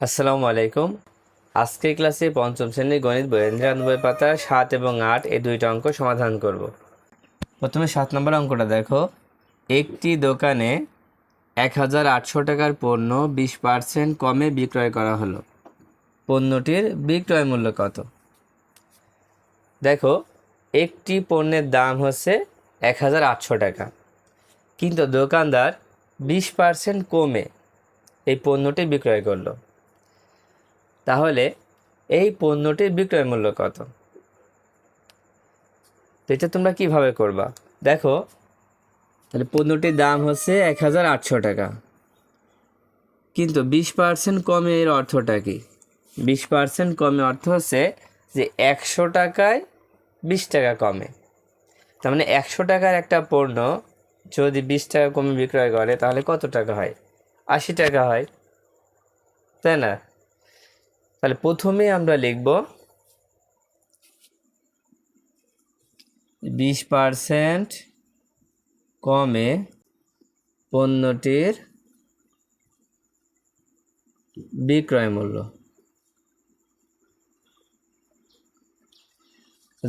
আসসালামু আলাইকুম। আজকের ক্লাসে পঞ্চম শ্রেণির গণিত বইয়ের নিরানব্বই পাতা সাত এবং আট এই দুইটা অঙ্ক সমাধান করব। প্রথমে সাত নম্বর অঙ্কটা দেখো। একটি দোকানে এক হাজার আটশো টাকার পণ্য বিশ পার্সেন্ট কমে বিক্রয় করা হলো। পণ্যটির বিক্রয় মূল্য কত? দেখো, একটি পণ্যের দাম হচ্ছে এক হাজার আটশো টাকা, কিন্তু দোকানদার বিশ পার্সেন্ট কমে এই পণ্যটি বিক্রয় করল। তাহলে এই পণ্যটির বিক্রয় মূল্য কত? তো এটা তোমরা কীভাবে করবা? দেখো, তাহলে পণ্যটির দাম হচ্ছে এক হাজার আটশো টাকা। কিন্তু বিশ পার্সেন্ট কমে এর অর্থটা কি? বিশ পার্সেন্ট কমে অর্থ হচ্ছে যে একশো টাকায় বিশ টাকা কমে। তার মানে একশো টাকার একটা পণ্য যদি বিশ টাকা কমে বিক্রয় করে, তাহলে কত টাকা হয়? আশি টাকা হয়। তাই না? তাহলে প্রথমে আমরা লিখব বিশ পার্সেন্ট কমে পণ্যটির বিক্রয় মূল্য।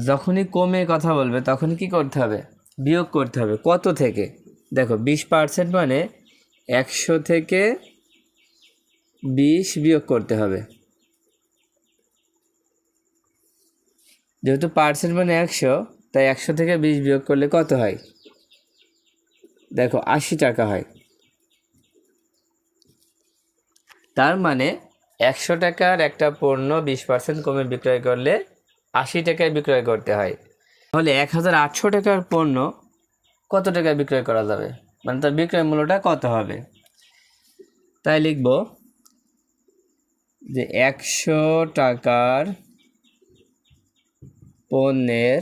যখনই কমে কথা বলবে, তখন কি করতে হবে? বিয়োগ করতে হবে। কত থেকে? দেখো, বিশ পার্সেন্ট মানে একশো থেকে বিশ বিয়োগ করতে হবে। যেহেতু পার্সেন্ট মানে একশো, তাই একশো থেকে বিশ বিয়োগ করলে কত হয়? দেখো, আশি টাকা হয়। তার মানে একশো টাকার একটা পণ্য বিশ পার্সেন্ট কমে বিক্রয় করলে আশি টাকায় বিক্রয় করতে হয়। তাহলে এক হাজার আটশো টাকার পণ্য কত টাকায় বিক্রয় করা যাবে? মানে তার বিক্রয় মূল্যটা কত হবে? তাই লিখব যে একশো টাকার পণ্যের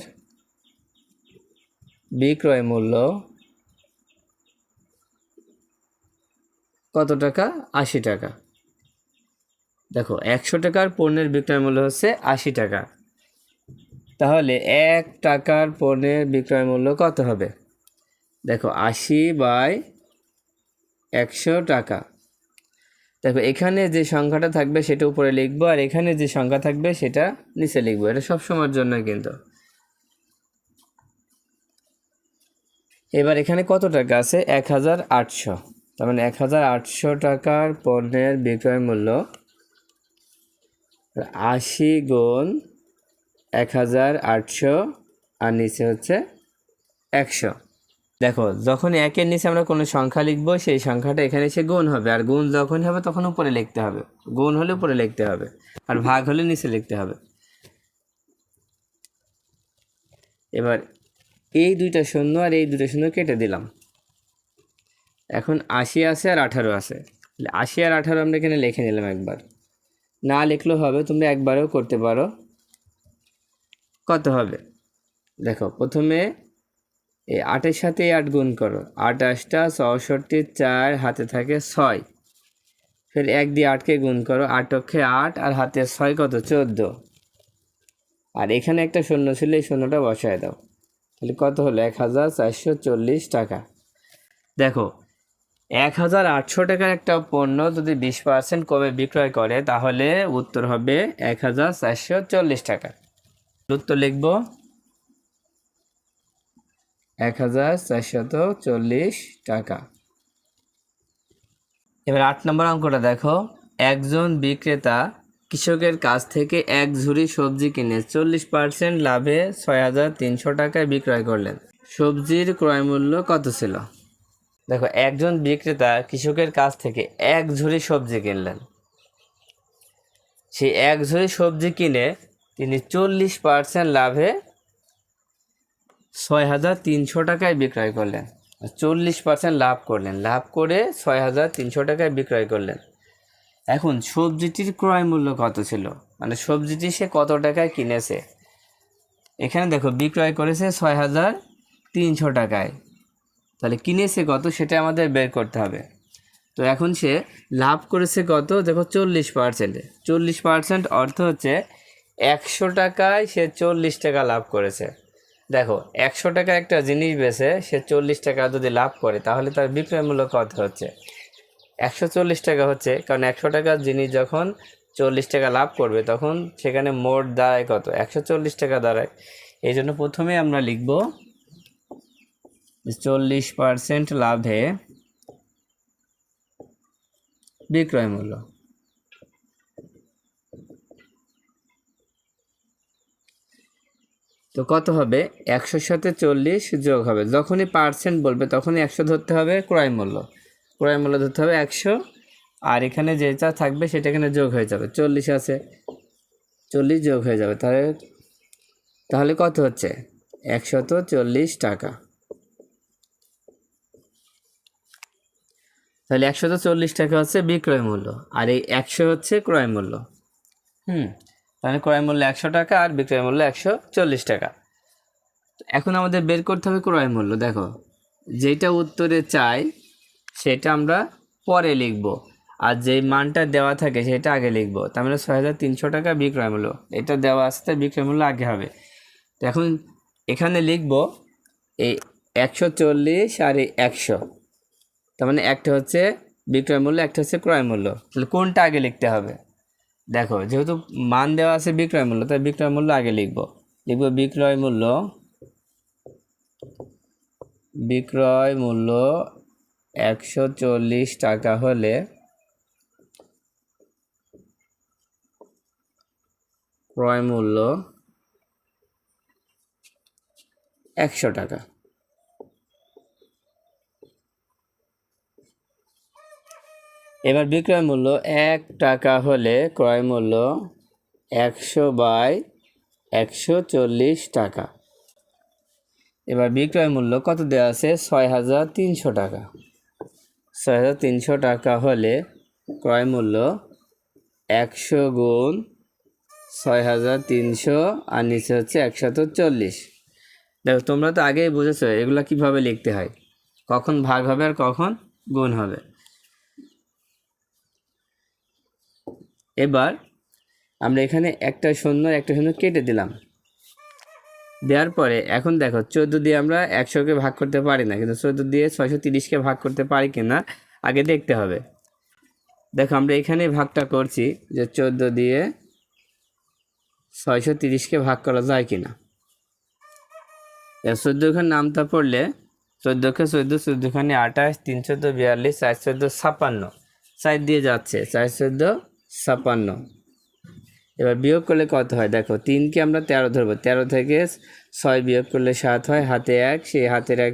বিক্রয় মূল্য কত টাকা? আশি টাকা। দেখো, একশো টাকার পণ্যের বিক্রয় মূল্য হচ্ছে আশি টাকা। তাহলে এক টাকার পণ্যের বিক্রয় মূল্য কত হবে? দেখো, আশি বাই একশো টাকা। দেখো, এখানে যে সংখ্যাটা থাকবে সেটা উপরে লিখব, আর এখানে যে সংখ্যা থাকবে সেটা নিচে লিখব। এটা সব সময়ের জন্য কিন্তু। এবার এখানে কত টাকা আছে? এক হাজার আটশো। তার মানে এক হাজার আটশো টাকার পণ্যের বিক্রয় মূল্য আশি গুণ এক হাজার আটশো, আর নিচে হচ্ছে একশো। দেখো যখন একের নিচে আমরা কোনো সংখ্যা লিখব, সেই সংখ্যাটা এখানে এসে গুণ হবে। আর গুণ যখন হবে, তখন উপরে লিখতে হবে। গুণ হলে উপরে লিখতে হবে। আর ভাগ হলে নিচে লিখতে হবে। এবার এই দুইটা শূন্য আর এই দুইটা শূন্য কেটে দিলাম। এখন আশি আছে আর আঠারো আছে। আশি আর আঠারো আমরা এখানে লিখে নিলাম একবার। না লিখলেও হবে, তোমরা একবারও করতে পারো। কত হবে? দেখো, প্রথমে এই আটের সাথে আট গুণ করো। আটাশটা চৌষট্টি চার হাতে থাকে ছয়। ফের এক দিয়ে আটকে গুণ করো। আট অক্ষে আট আর হাতে ছয় কত? চোদ্দ। আর এখানে একটা শূন্য ছিল, এই শূন্যটা বসায় দাও। তাহলে কত হলো? এক হাজার চারশো চল্লিশ টাকা। দেখো, এক হাজার আটশো টাকার একটা পণ্য যদি বিশ পার্সেন্ট কমে বিক্রয় করে, তাহলে উত্তর হবে এক হাজার চারশো চল্লিশ টাকা। উত্তর লিখব? এক হাজার চারশত চল্লিশ টাকা। এবার আট নম্বর অঙ্কটা দেখো। একজন বিক্রেতা কৃষকের কাছ থেকে এক ঝুড়ি সবজি কিনে চল্লিশ পার্সেন্ট লাভে ছয় হাজার তিনশো টাকায় বিক্রয় করলেন। সবজির ক্রয় মূল্য কত ছিল? দেখো, একজন বিক্রেতা কৃষকের কাছ থেকে এক ঝুড়ি সবজি কিনলেন। সেই এক ঝুড়ি সবজি কিনে তিনি চল্লিশ পার্সেন্ট লাভে ছয় হাজার তিনশো টাকায় বিক্রয় করলেন। চল্লিশ পার্সেন্ট লাভ করলেন। লাভ করে ছয় হাজার তিনশো টাকায় বিক্রয় করলেন। এখন সবজিটির ক্রয় মূল্য কত ছিল? মানে সবজিটি সে কত টাকায় কিনেছে? এখানে দেখো, বিক্রয় করেছে ছয় হাজার তিনশো টাকায়। তাহলে কিনেছে কত সেটা আমাদের বের করতে হবে। তো এখন সে লাভ করেছে কত? দেখো চল্লিশ পার্সেন্টে চল্লিশ পার্সেন্ট অর্থ হচ্ছে একশো টাকায় সে চল্লিশ টাকা লাভ করেছে। দেখো, একশো টাকা একটা জিনিস বেছে সে চল্লিশ টাকা যদি লাভ করে, তাহলে তার বিক্রয় মূল্য কত হচ্ছে? একশো চল্লিশ টাকা হচ্ছে, কারণ একশো টাকার জিনিস যখন চল্লিশ টাকা লাভ করবে, তখন সেখানে মোট দাঁড়ায় কত? একশো চল্লিশ টাকা দাঁড়ায়। এই জন্য প্রথমে আমরা লিখব চল্লিশ পার্সেন্ট লাভে বিক্রয় মূল্য। তো কত হবে? একশোর সাথে চল্লিশ যোগ হবে। যখনই পার্সেন্ট বলবে, তখনই একশো ধরতে হবে ক্রয় মূল্য। ক্রয় মূল্য ধরতে হবে একশো। আর এখানে যেটা থাকবে, সেটা এখানে যোগ হয়ে যাবে। চল্লিশ আছে। চল্লিশ যোগ হয়ে যাবে। তাহলে তাহলে কত হচ্ছে? একশত চল্লিশ টাকা। তাহলে একশত চল্লিশ টাকা হচ্ছে বিক্রয় মূল্য। আর এই একশো হচ্ছে ক্রয় মূল্য। হুম? তাহলে ক্রয় মূল্য একশো টাকা আর বিক্রয় মূল্য একশো চল্লিশ টাকা। এখন আমাদের বের করতে হবে ক্রয় মূল্য, দেখো। যেটা উত্তরে চাই, সেটা আমরা পরে লিখব। আর যেই মানটা দেওয়া থাকে, সেটা আগে লিখব। তার মানে ছয় হাজার তিনশো টাকা বিক্রয় মূল্য। এটা দেওয়া আসতে বিক্রয় মূল্য আগে হবে। তো এখন এখানে লিখব, এই একশো চল্লিশ আর এই একশো। তার মানে একটা হচ্ছে বিক্রয় মূল্য, একটা হচ্ছে ক্রয় মূল্য। তাহলে কোনটা আগে লিখতে হবে? দেখো, যেহেতু মান দেওয়া আছে বিক্রয় মূল্য, তাই বিক্রয় মূল্য আগে লিখব। লিখব বিক্রয় মূল্য বিক্রয় মূল্য একশো চল্লিশ টাকা হলে ক্রয় মূল্য একশো টাকা। এবার বিক্রয় মূল্য এক টাকা হলে ক্রয় মূল্য একশো বাই একশো চল্লিশ টাকা। এবার বিক্রয় মূল্য কত দেওয়া আছে? ছয় হাজার তিনশো টাকা। ছয় হাজার তিনশো টাকা হলে ক্রয় মূল্য একশো গুণ ছয় হাজার তিনশো আর নিচে হচ্ছে একশত চল্লিশ। দেখো, তোমরা তো আগেই বুঝেছ এগুলো কীভাবে লিখতে হয়। কখন ভাগ হবে আর কখন গুণ হবে। এবার আমরা এখানে একটা শূন্য একটা শূন্য কেটে দিলাম। দেওয়ার পরে এখন দেখো, চোদ্দ দিয়ে আমরা একশোকে ভাগ করতে পারি না, কিন্তু চোদ্দ দিয়ে ছয়শো তিরিশকে ভাগ করতে পারি কি না, আগে দেখতে হবে। দেখো, আমরা এখানে ভাগটা করছি যে চোদ্দ দিয়ে ছয়শো তিরিশকে ভাগ করা যায় কিনা চোদ্দোখান নামটা পড়লে চোদ্দোকে চোদ্দ চোদ্দোখানে আঠাশ, তিন চোদ্দ, বিয়াল্লিশ, চার চোদ্দ, ছাপ্পান্ন। চার দিয়ে যাচ্ছে, চার চোদ্দ ছাপ্পান্ন এবার বিয়োগ করলে কত হয়? দেখো, তিনকে আমরা তেরো ধরবো। তেরো থেকে ছয় বিয়োগ করলে সাত হয়, হাতে এক, সেই হাতের এক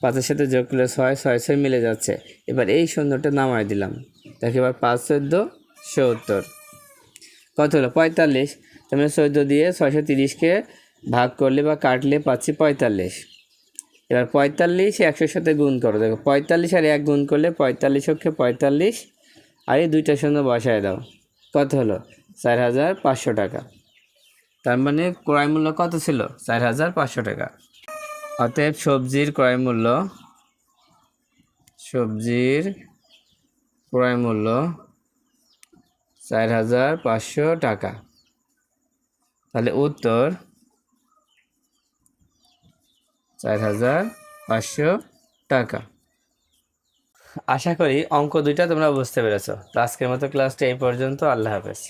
পাঁচের সাথে যোগ করলে ছয় ছয় ছয় মিলে যাচ্ছে। এবার এই শূন্যটা নামায় দিলাম। দেখো, এবার পাঁচ, চোদ্দ, সত্তর। কত হলো? পঁয়তাল্লিশ। তার মানে চোদ্দ দিয়ে ছয়শো তিরিশকে ভাগ করলে বা কাটলে পাচ্ছি পঁয়তাল্লিশ। এবার পঁয়তাল্লিশ একশোর সাথে গুণ করো। দেখো, পঁয়তাল্লিশ আর এক গুণ করলে পঁয়তাল্লিশ অক্ষে পঁয়তাল্লিশ আর এই দুইটা শূন্য বসায় দাও। কত হলো? চার হাজার পাঁচশো টাকা। তার মানে ক্রয় মূল্য কত ছিল? চার হাজার পাঁচশো টাকা। অতএব সবজির ক্রয় মূল্য, সবজির ক্রয় মূল্য চার হাজার পাঁচশো টাকা। তাহলে উত্তর চার হাজার পাঁচশো টাকা। আশা করি অঙ্ক দুইটা তোমরা বুঝতে পেরেছ। তো আজকের মতো ক্লাসটা এই পর্যন্ত। আল্লাহ হাফেজ।